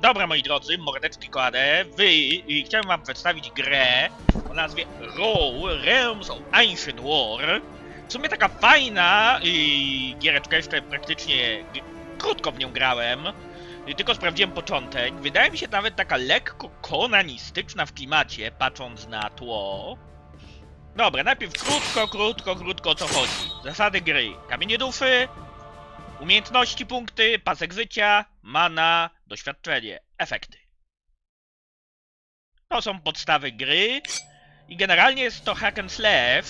Dobra, moi drodzy, mordeczki kładę. Wy, y, chciałem wam przedstawić grę o nazwie Roll Realms of Ancient War. W sumie taka fajna y, giereczka, jeszcze praktycznie krótko w nią grałem. Y, tylko sprawdziłem początek. Wydaje mi się nawet taka lekko konanistyczna w klimacie, patrząc na tło. Dobra, najpierw krótko, krótko, krótko o co chodzi. Zasady gry. Kamienie dufy, Umiejętności, punkty, pasek życia, mana, doświadczenie, efekty. To są podstawy gry i generalnie jest to hack and slash.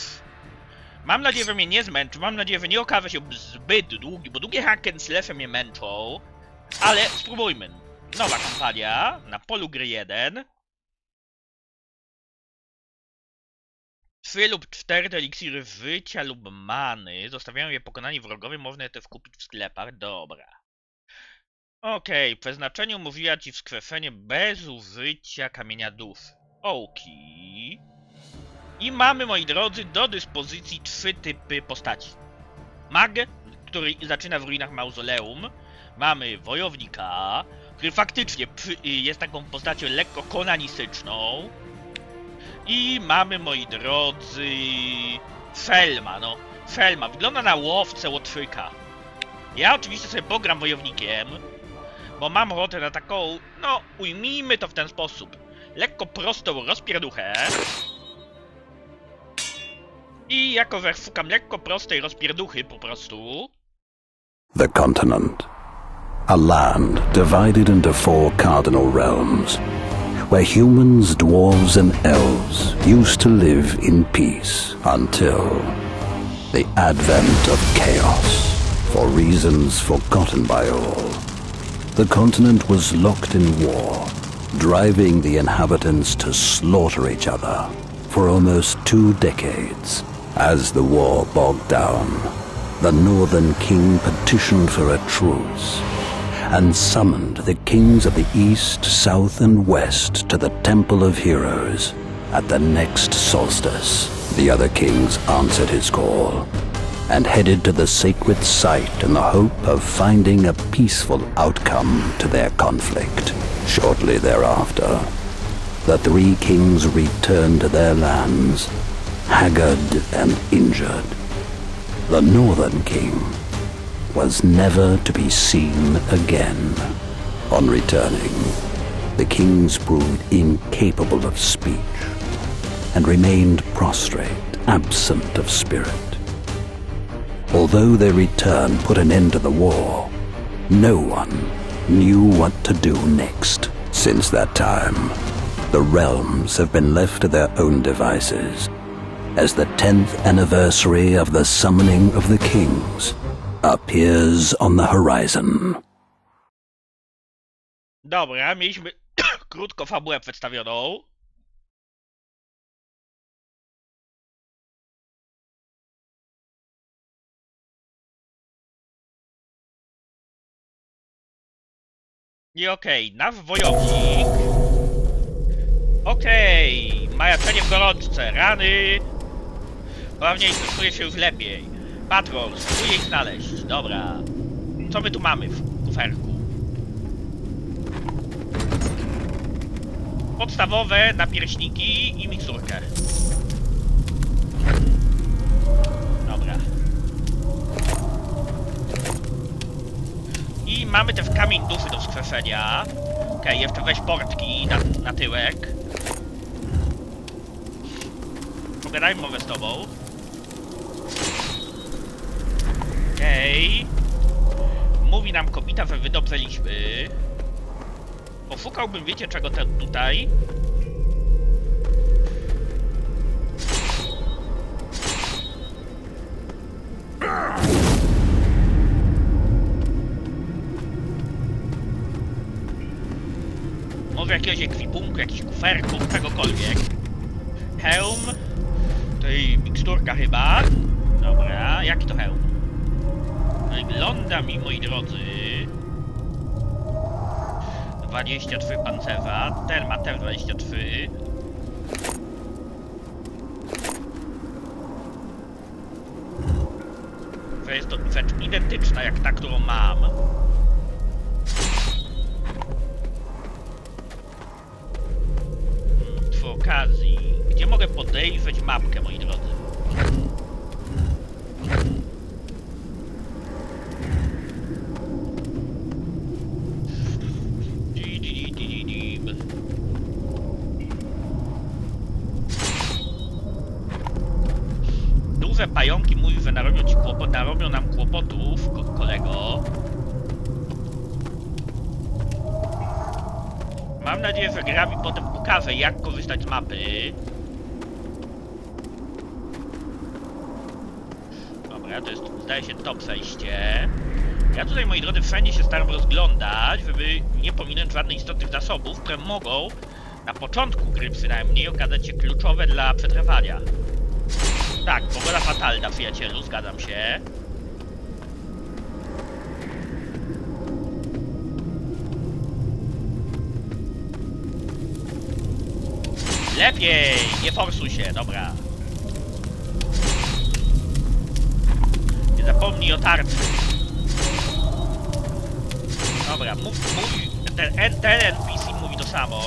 Mam nadzieję, że mnie nie zmęczy, mam nadzieję, że nie okaże się zbyt długi, bo długie hack and slashe mnie męczą. Ale spróbujmy. Nowa kampania na polu gry 1. Trzy lub cztery to eliksiry życia lub many. Zostawiają je pokonani wrogowie, można je też kupić w sklepach. Dobra. Okej, przeznaczenie umożliwia ci wskrzeszenie bez użycia kamienia duszy. Oki. I mamy, moi drodzy, do dyspozycji trzy typy postaci. Mag, który zaczyna w ruinach mauzoleum. Mamy wojownika, który faktycznie przy, jest taką postacią lekko konanistyczną. I mamy, moi drodzy, Felma, no. Felma, wygląda na łowcę łotrzyka. Ja oczywiście sobie pogram wojownikiem, bo mam ochotę na taką, no, ujmijmy to w ten sposób. Lekko prostą rozpierduchę. I jako lekko prostej rozpierduchy po prostu, The continent. A land divided into four cardinal realms, where humans, dwarves, and elves used to live in peace until the advent of chaos, for reasons forgotten by all. The continent was locked in war, driving the inhabitants to slaughter each other for almost two decades. As the war bogged down, the Northern King petitioned for a truce and summoned the kings of the East, South, and West to the Temple of Heroes at the next solstice. The other kings answered his call and headed to the sacred site in the hope of finding a peaceful outcome to their conflict. Shortly thereafter, the three kings returned to their lands, haggard and injured. The Northern King was never to be seen again. On returning, the kings proved incapable of speech and remained prostrate, absent of spirit. Although their return put an end to the war, no one knew what to do next. Since that time, the realms have been left to their own devices as the 10th anniversary of the summoning of the kings appears on the horizon. Dobra, mieliśmy krótko fabułę przedstawioną. I okej, nasz wojownik. Okej, majaczenie w gorączce, rany. Pewnie czuje się już lepiej. Patrol, spróbuję ich znaleźć. Dobra. Co my tu mamy w kuferku? podstawowe napierśniki i miksturkę. Mamy też kamień duszy do wskrzeszenia. Okej, jeszcze weź portki na, na tyłek. Pogadajmy może z tobą. Okej. Mówi nam kobita, że wydobraliśmy. Poszukałbym, wiecie czego te, tutaj? worka chyba. Dobra, jaki to hełm? Wygląda mi, moi drodzy... 23 pancerza, ten ma też 23. To jest to rzecz identyczna jak ta, którą mam. Hmm, przy okazji, gdzie mogę podejrzeć mapkę, moi drodzy? Mam nadzieję, że gra mi potem pokaże, jak korzystać z mapy. Dobra, to jest, zdaje się, to przejście. Ja tutaj, moi drodzy, wszędzie się staram rozglądać, żeby nie pominąć żadnych istotnych zasobów, które mogą, na początku gry przynajmniej, okazać się kluczowe dla przetrwania. Tak, pogoda fatalna, przyjacielu, zgadzam się. Lepiej! Nie forsuj się, dobra. Nie zapomnij o tarczy. Dobra, mów, mówi, ten, en- ten NPC mówi to samo.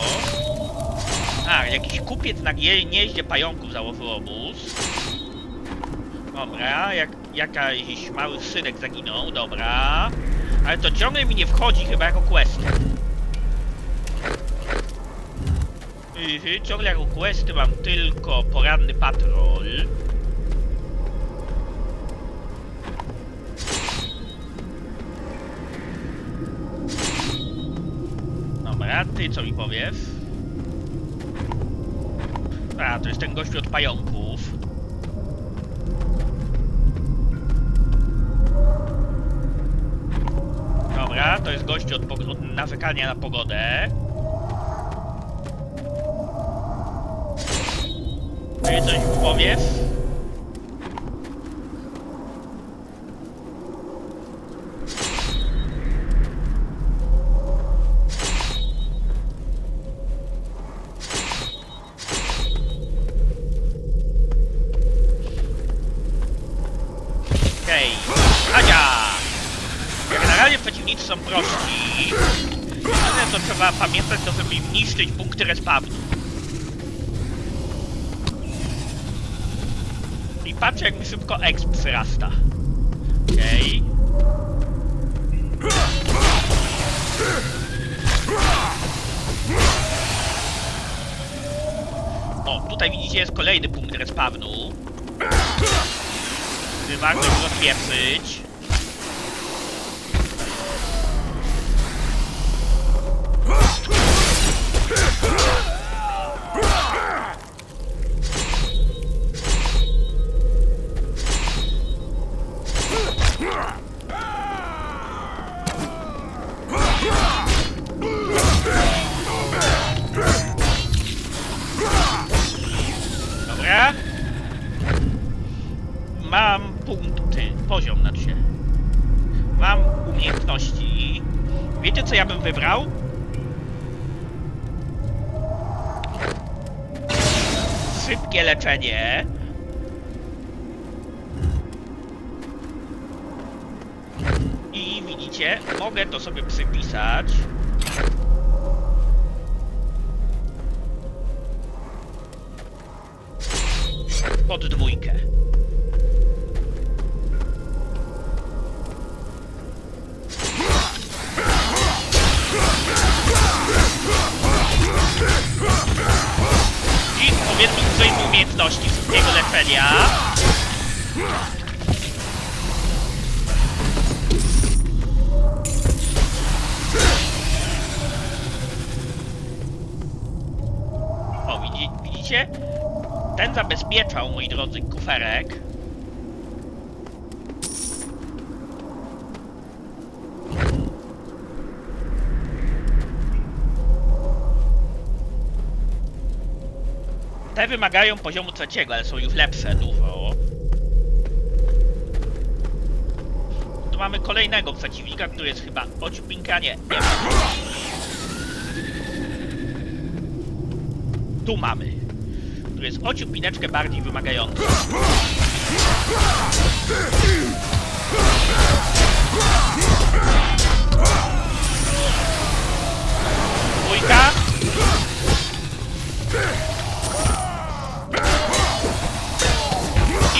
A, jakiś kupiec na jeździe pająków założył obóz. Dobra, jak, jakaś mały synek zaginął, dobra. Ale to ciągle mi nie wchodzi chyba jako quest. Yy, ciągle jako questy mam tylko poranny patrol. Dobra, ty co mi powiesz? A, to jest ten gościu od pająków. Dobra, to jest gościu od, od narzekania na pogodę. Ty coś powiesz? Adzia! Generalnie przeciwnicy są prości, ale to trzeba pamiętać, to żeby im niszczyć punkty respawnu. Patrzcie jak mi szybko exp przyrasta. Okej. O, tutaj widzicie jest kolejny punkt respawnu. Który warto już rozpieprzyć. Dobra. Mam punkty, poziom znaczy się. Mam umiejętności. Wiecie co ja bym wybrał? Szybkie leczenie. I widzicie, mogę to sobie przypisać. Ten zabezpieczał, moi drodzy, kuferek. Te wymagają poziomu trzeciego, ale są już lepsze dużo. Tu mamy kolejnego przeciwnika, który jest chyba ociupinka, nie. Tu mamy który jest ociupineczkę bardziej wymagający. Dwójka.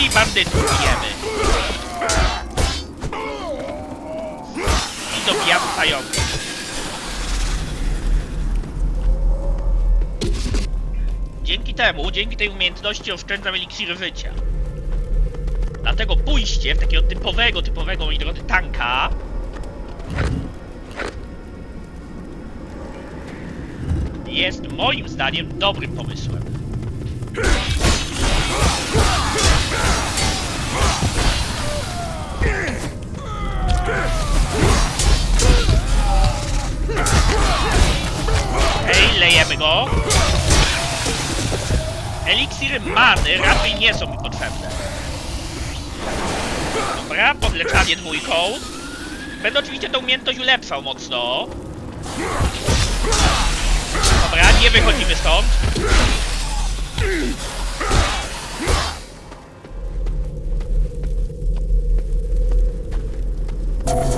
I bandytów bijemy. I dobijamy pająka. Dzięki tej umiejętności oszczędzam eliksiry życia. Dlatego pójście w takiego typowego, typowego, moi drodzy, tanka jest moim zdaniem dobrym pomysłem. Hej, lejemy go. Eliksiry many raczej nie są mi potrzebne. Dobra, podleczanie dwójką. Będę oczywiście tą umiejętność ulepszał mocno. Dobra, nie wychodzimy stąd.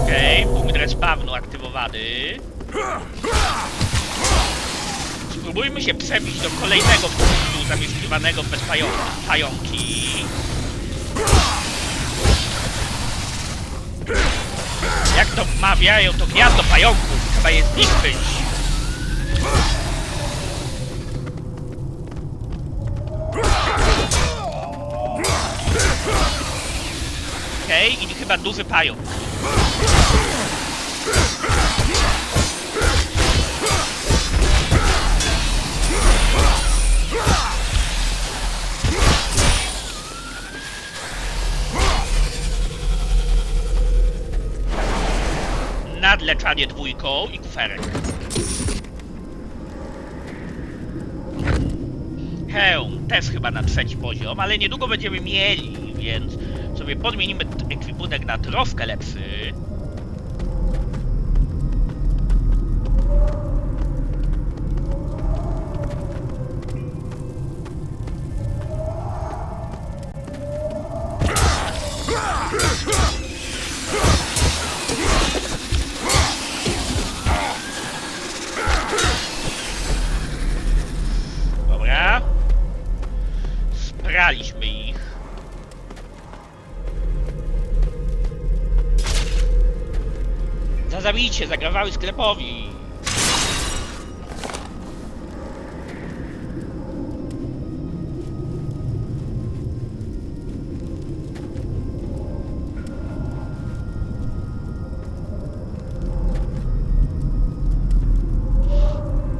Okej, okay, punkt respawnu aktywowany. Spróbujmy się przebić do kolejnego punktu zamieszkiwanego bez pająka. pająki. Jak to mawiają, to gniazdo pająków. Trzeba je zniszczyć. Okej, okay, i chyba duży pająk. Nadleczanie dwójką i kuferek. Hełm też chyba na trzeci poziom, ale niedługo będziemy mieli, więc sobie podmienimy ekwipunek na troszkę lepszy. Zagrawały sklepowi.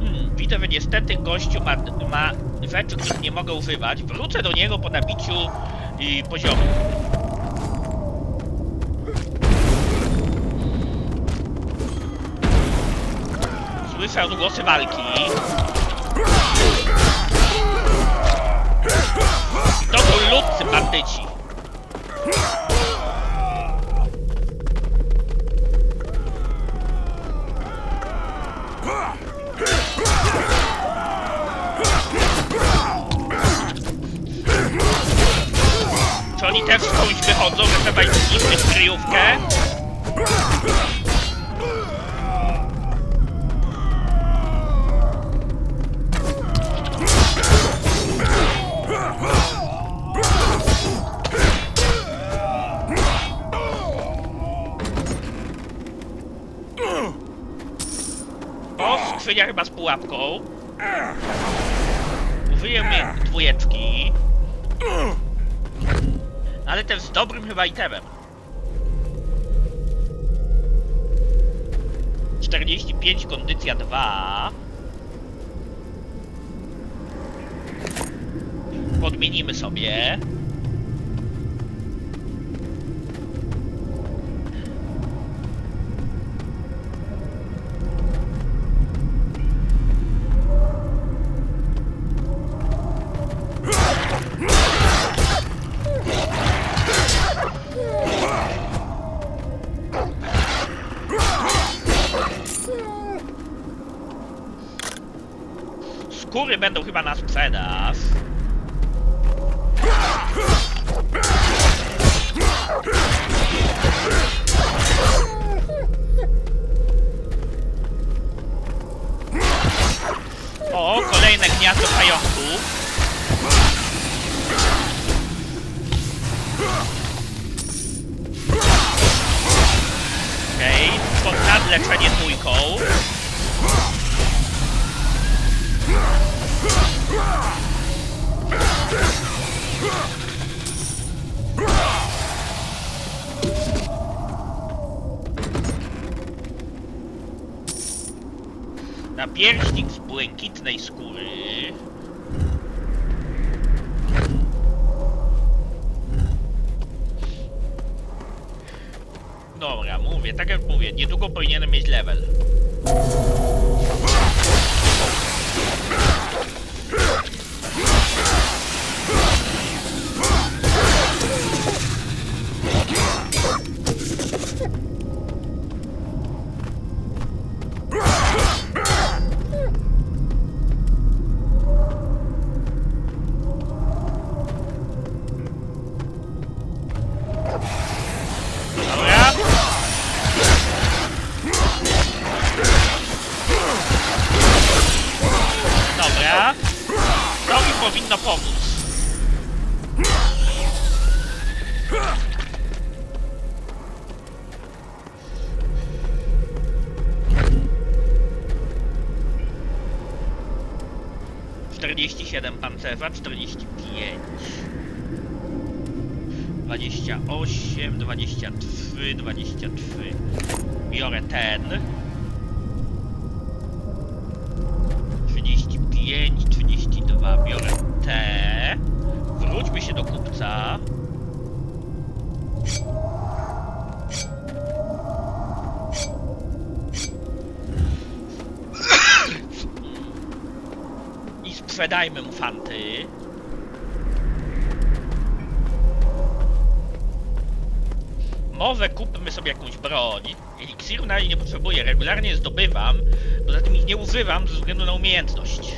Hmm, widzę, że niestety gościu ma, ma rzeczy, których nie mogę używać. Wrócę do niego po nabiciu i poziomu. Słyszę odgłosy walki. To są ludcy bandyci. Czy oni też skądś wychodzą, że trzeba im zniszczyć kryjówkę? Skrzynia chyba z pułapką. Użyjemy dwójeczki. Ale też z dobrym chyba itemem. 45 kondycja 2. Podmienimy sobie. Skóry będą chyba na sprzedaż. O, kolejne gniazdo pająków. Okej, okay. nadleczenie dwójką. Napierśnik z błękitnej skóry. Dobra, mówię, tak jak mówię, niedługo powinienem mieć level. 2,45 28, 23, 23 Biorę ten. 35, 32 Biorę te. Wróćmy się do kupca. Sprzedajmy mu fanty. Może kupmy sobie jakąś broń. Eliksiru na nie potrzebuję, regularnie zdobywam. Poza tym ich nie używam ze względu na umiejętność.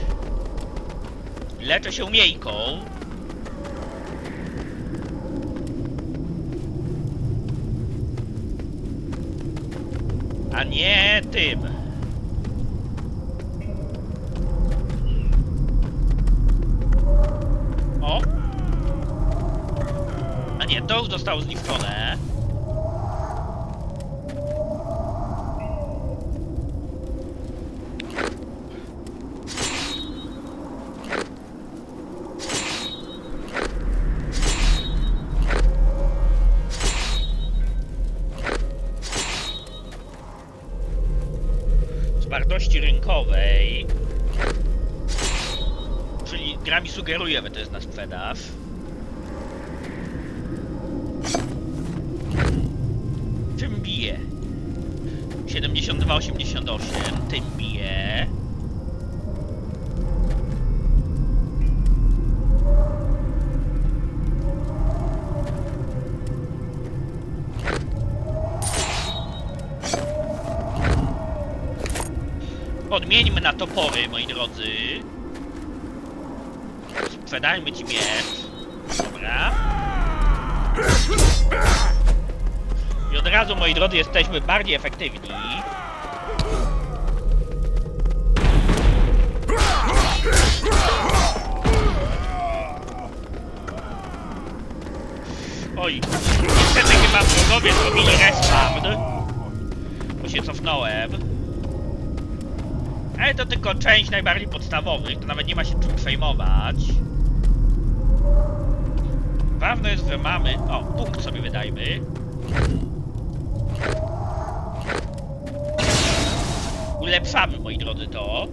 Leczę się miejką. A nie tym. O! A nie, to już zostało zniszczone. z wartości rynkowej. Czyli gra mi sugeruje, że to jest na sprzedaż. Podmieńmy na topory, moi drodzy. Sprzedajmy ci miecz. Dobra. I od razu, moi drodzy, jesteśmy bardziej efektywni. Oj, niestety chyba wrogowie zrobili respawn. Bo się cofnąłem. Ale to tylko część najbardziej podstawowych, to nawet nie ma się czym przejmować. Ważne jest, że mamy... O, punkt sobie wydajmy. Ulepszamy, moi drodzy, to.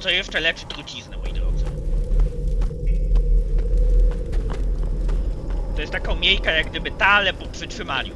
Co jeszcze leczy truciznę, moi drodzy. To jest taka umiejka jak gdyby ta, ale po przytrzymaniu.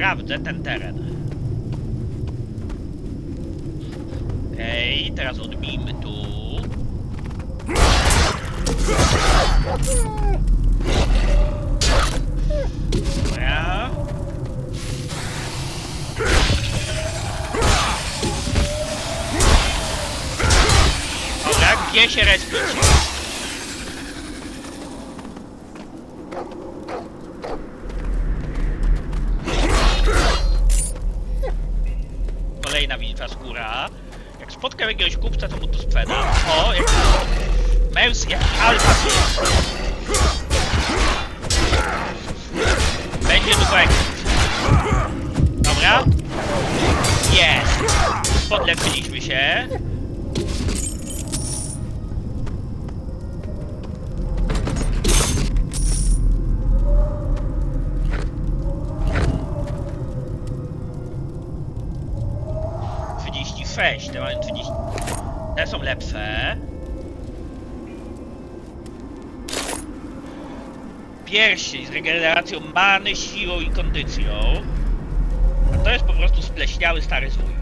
Sprawdzę ten teren. Okej, teraz odbijmy tu. Dobra. Dobra, gdzie się respić? Kolejna wilcza skóra. Jak spotkam jakiegoś kupca, to mu to sprzedam. O, jak... Męs, jak alfa 6, te mają 30. Te są lepsze. Pierścień z regeneracją many, siłą i kondycją. A to jest po prostu spleśniały stary zwój.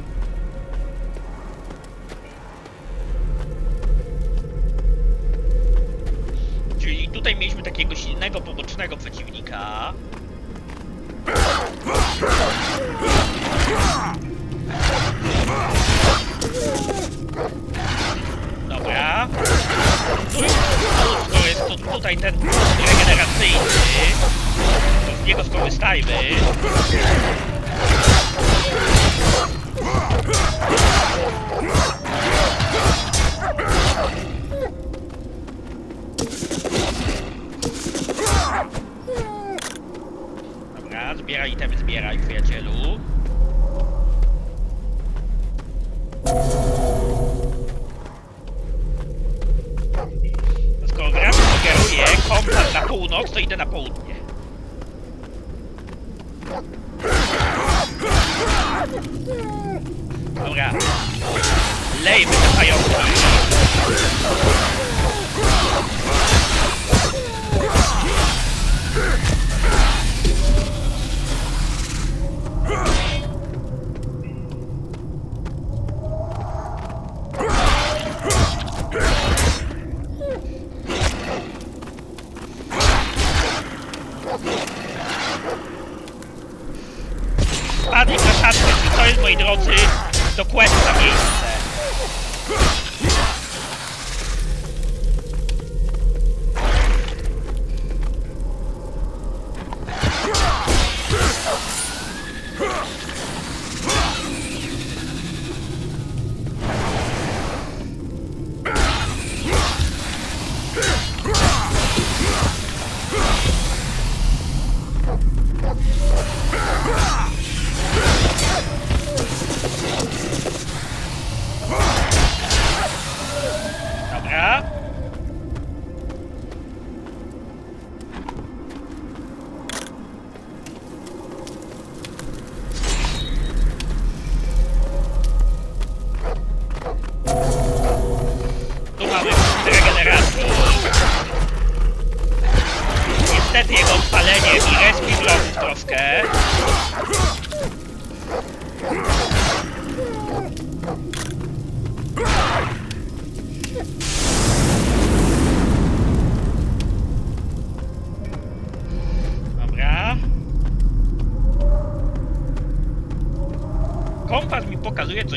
Czyli tutaj mieliśmy takiego silnego, pobocznego przeciwnika. Tutaj ten regeneracyjny. To z niego skorzystajmy. Dobra, zbieraj itemy, zbieraj, przyjacielu. Sugeruje kompas na północ, to idę na południe. Dobra.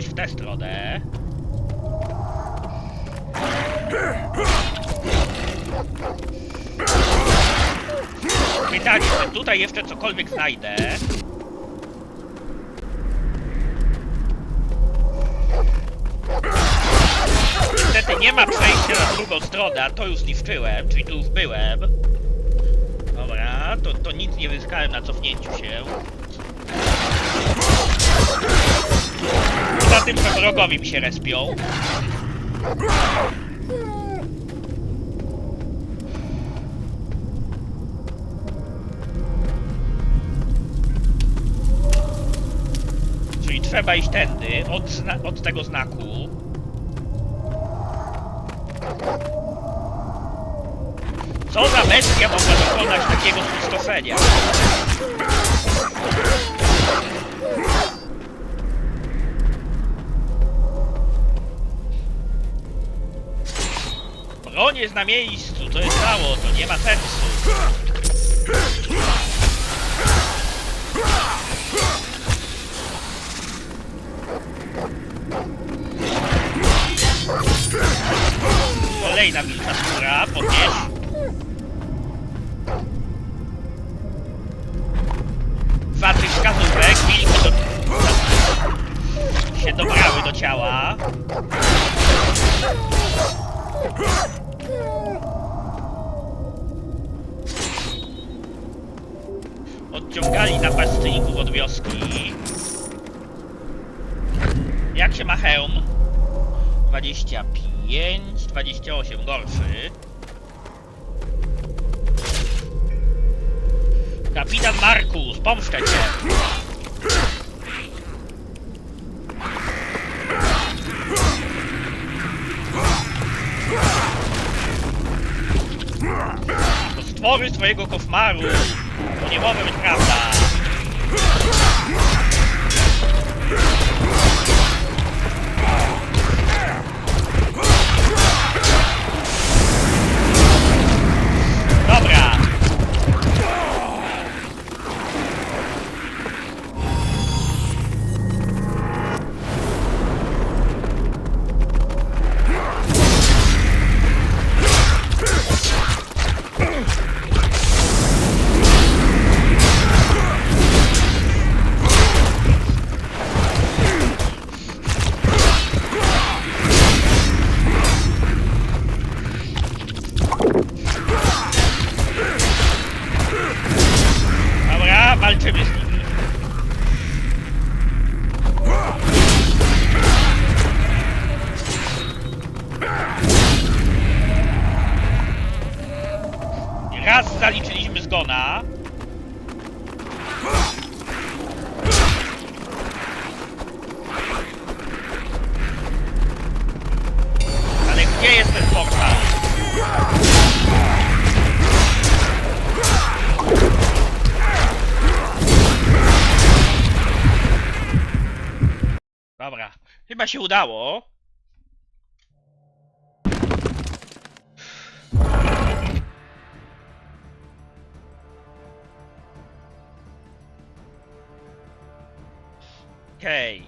Coś w tę stronę. Pytanie, czy tutaj jeszcze cokolwiek znajdę? Niestety nie ma przejścia na drugą stronę, a to już zniszczyłem, czyli tu już byłem. Dobra, to, to nic nie zyskałem na cofnięciu się. Za tym, że wrogowie mi się respią. Czyli trzeba iść tędy, od, od tego znaku. Co za bestia mogła dokonać takiego spustoszenia? Broń jest na miejscu, to jest mało, to nie ma sensu. Kolejna wilka skóra, podnieś. Dwa tych wskazówek, wilki do... się dobrały do ciała. Odciągali napastników od wioski. Jak się ma hełm? 25, 28, gorszy. Kapitan Markus, pomszczę cię! To stwory swojego koszmaru! To nie może być! Chyba się udało. Okej.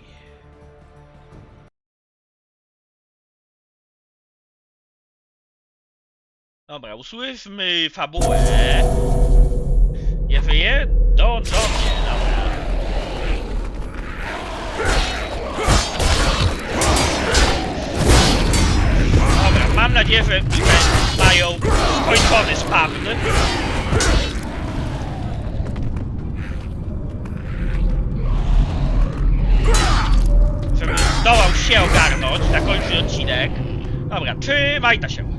Dobra, usłyszmy fabułę. Nie wyje? Do, do mam nadzieję, że mają skończony spawn. Żebym zdołał się ogarnąć, zakończyć odcinek. Dobra, trzymaj ta się.